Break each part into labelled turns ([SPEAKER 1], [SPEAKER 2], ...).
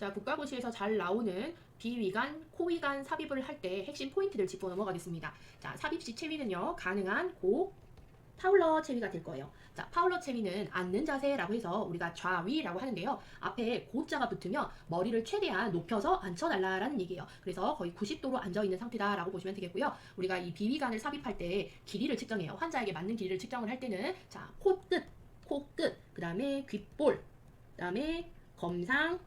[SPEAKER 1] 자, 국가고시에서 잘 나오는 비위관, 코위관 삽입을 할 때 핵심 포인트를 짚고 넘어가겠습니다. 자, 삽입 시 체위는요, 가능한 고 파울러 체위가 될 거예요. 자, 파울러 체위는 앉는 자세라고 해서 우리가 좌위라고 하는데요. 앞에 고자가 붙으면 머리를 최대한 높여서 앉혀달라라는 얘기예요. 그래서 거의 90도로 앉아 있는 상태다라고 보시면 되겠고요. 우리가 이 비위관을 삽입할 때 길이를 측정해요. 환자에게 맞는 길이를 측정을 할 때는 자, 코끝, 코끝, 그 다음에 귓볼, 그 다음에 검상,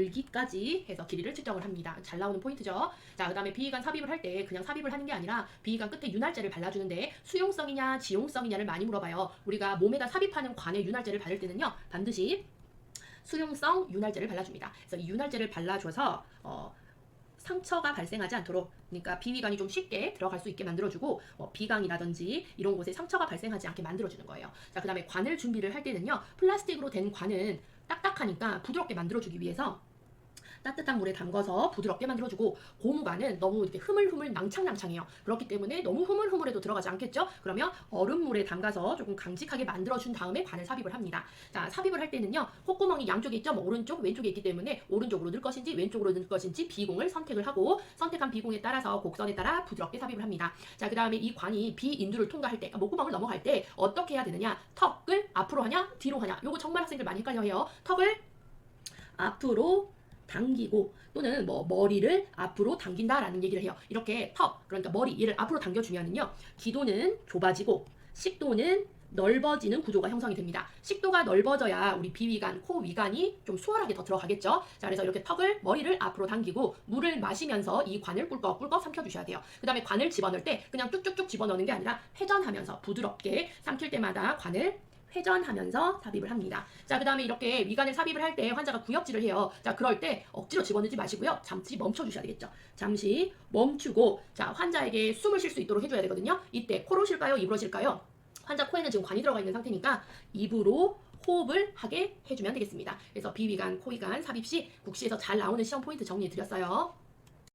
[SPEAKER 1] 돌기까지 해서 길이를 측정을 합니다. 잘 나오는 포인트죠. 자, 그 다음에 비위관 삽입을 할 때 그냥 삽입을 하는 게 아니라 비위관 끝에 윤활제를 발라주는데 수용성이냐 지용성이냐를 많이 물어봐요. 우리가 몸에다 삽입하는 관에 윤활제를 바를 때는요, 반드시 수용성 윤활제를 발라줍니다. 그래서 이 윤활제를 발라줘서 어, 상처가 발생하지 않도록 그러니까 비위관이 좀 쉽게 들어갈 수 있게 만들어주고 뭐 비강이라든지 이런 곳에 상처가 발생하지 않게 만들어주는 거예요. 자, 그 다음에 관을 준비를 할 때는요, 플라스틱으로 된 관은 딱딱하니까 부드럽게 만들어주기 위해서 따뜻한 물에 담가서 부드럽게 만들어주고 고무관은 너무 이렇게 흐물흐물 낭창낭창해요. 그렇기 때문에 너무 흐물흐물해도 들어가지 않겠죠? 그러면 얼음물에 담가서 조금 강직하게 만들어준 다음에 관을 삽입을 합니다. 자, 삽입을 할 때는요, 콧구멍이 양쪽에 있죠? 뭐 오른쪽, 왼쪽에 있기 때문에 오른쪽으로 넣을 것인지 왼쪽으로 넣을 것인지 비공을 선택을 하고 선택한 비공에 따라서 곡선에 따라 부드럽게 삽입을 합니다. 자, 그 다음에 이 관이 비인두를 통과할 때, 그러니까 목구멍을 넘어갈 때 어떻게 해야 되느냐? 턱을 앞으로 하냐? 뒤로 하냐? 요거 정말 학생들 많이 헷갈려 해요. 턱을 앞으로 당기고 또는 뭐 머리를 앞으로 당긴다라는 얘기를 해요. 이렇게 턱 그러니까 머리 얘를 앞으로 당겨주면은요 기도는 좁아지고 식도는 넓어지는 구조가 형성이 됩니다. 식도가 넓어져야 우리 비위관, 코 위관이 좀 수월하게 더 들어가겠죠. 자, 그래서 이렇게 턱을 머리를 앞으로 당기고 물을 마시면서 이 관을 꿀꺽꿀꺽 삼켜 주셔야 돼요. 그 다음에 관을 집어넣을 때 그냥 쭉쭉쭉 집어넣는 게 아니라 회전하면서 부드럽게 삼킬 때마다 관을 회전하면서 삽입을 합니다. 자, 그 다음에 이렇게 위관을 삽입을 할 때 환자가 구역질을 해요. 자, 그럴 때 억지로 집어넣지 마시고요. 잠시 멈춰주셔야 되겠죠. 잠시 멈추고, 자, 환자에게 숨을 쉴 수 있도록 해줘야 되거든요. 이때 코로 쉴까요? 입으로 쉴까요? 환자 코에는 지금 관이 들어가 있는 상태니까 입으로 호흡을 하게 해주면 되겠습니다. 그래서 비위관, 코위관 삽입 시 국시에서 잘 나오는 시험 포인트 정리해 드렸어요.